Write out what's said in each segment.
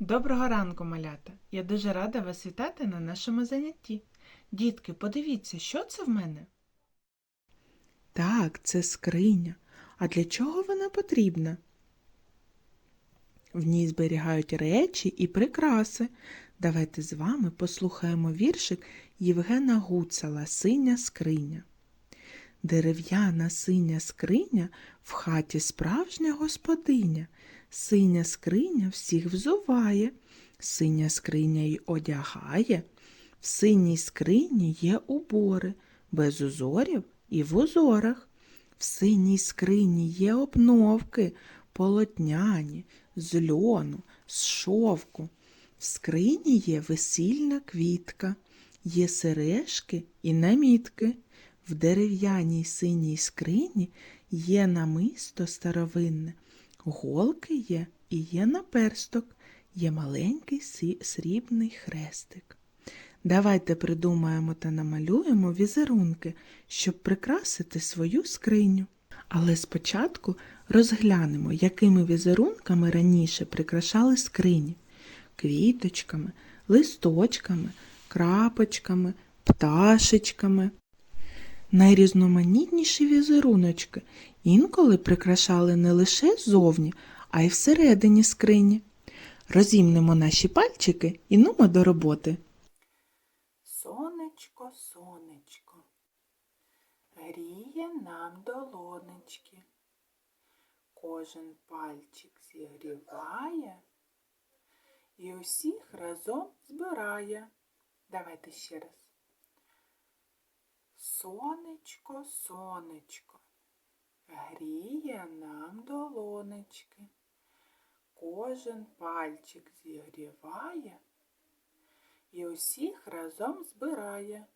Доброго ранку, малята! Я дуже рада вас вітати на нашому занятті. Дітки, подивіться, що це в мене? Так, це скриня. А для чого вона потрібна? В ній зберігають речі і прикраси. Давайте з вами послухаємо віршик Євгена Гуцала Синя скриня. Дерев'яна синя скриня в хаті справжня господиня. Синя скриня всіх взуває, синя скриня й одягає. В синій скрині є убори, без узорів і в узорах. В синій скрині є обновки, полотняні, з льону, з шовку. В скрині є весільна квітка, є сережки і намітки. В дерев'яній синій скрині є намисто старовинне, голки є і є наперсток, є маленький срібний хрестик. Давайте придумаємо та намалюємо візерунки, щоб прикрасити свою скриню. Але спочатку розглянемо, якими візерунками раніше прикрашали скрині квіточками, листочками, крапочками, пташечками. Найрізноманітніші візеруночки інколи прикрашали не лише ззовні, а й всередині скрині. Розімнемо наші пальчики і нумо до роботи. Сонечко, сонечко, гріє нам долонечки. Кожен пальчик зігріває і усіх разом збирає. Давайте ще раз. Сонечко, сонечко, гріє нам долонечки. Кожен пальчик зігріває і усіх разом збирає.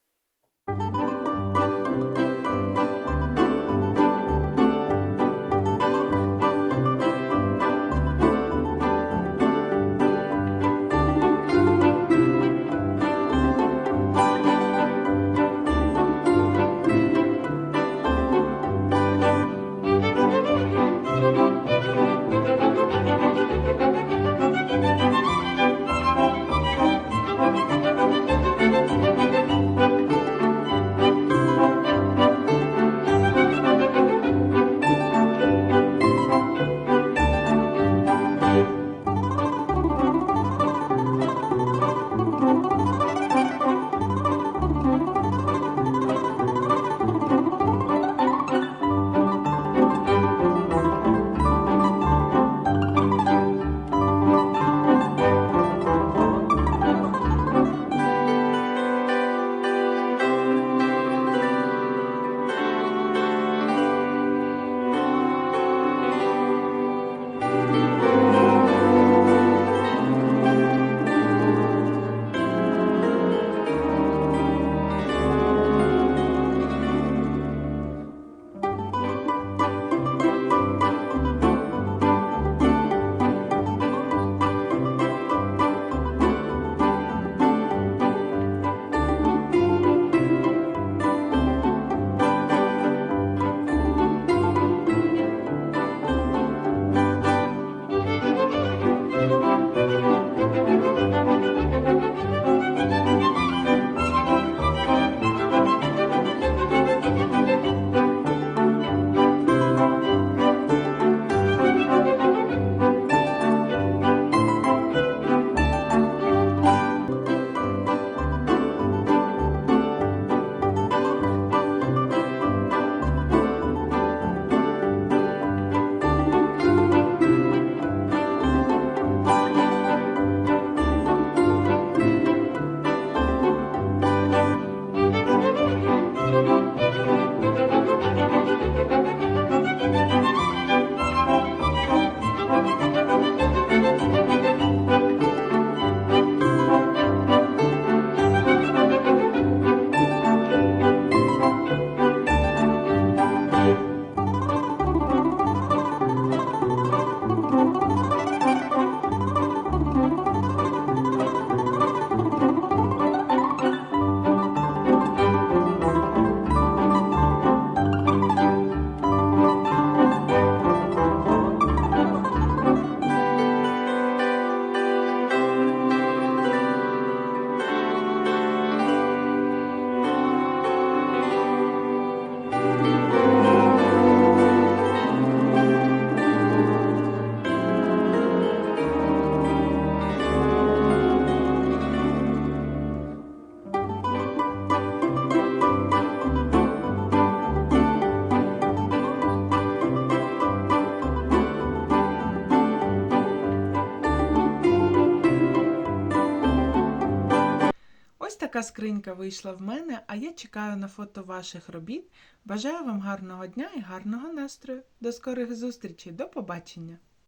Така скринька вийшла в мене, а я чекаю на фото ваших робіт. Бажаю вам гарного дня і гарного настрою. До скорих зустрічей. До побачення!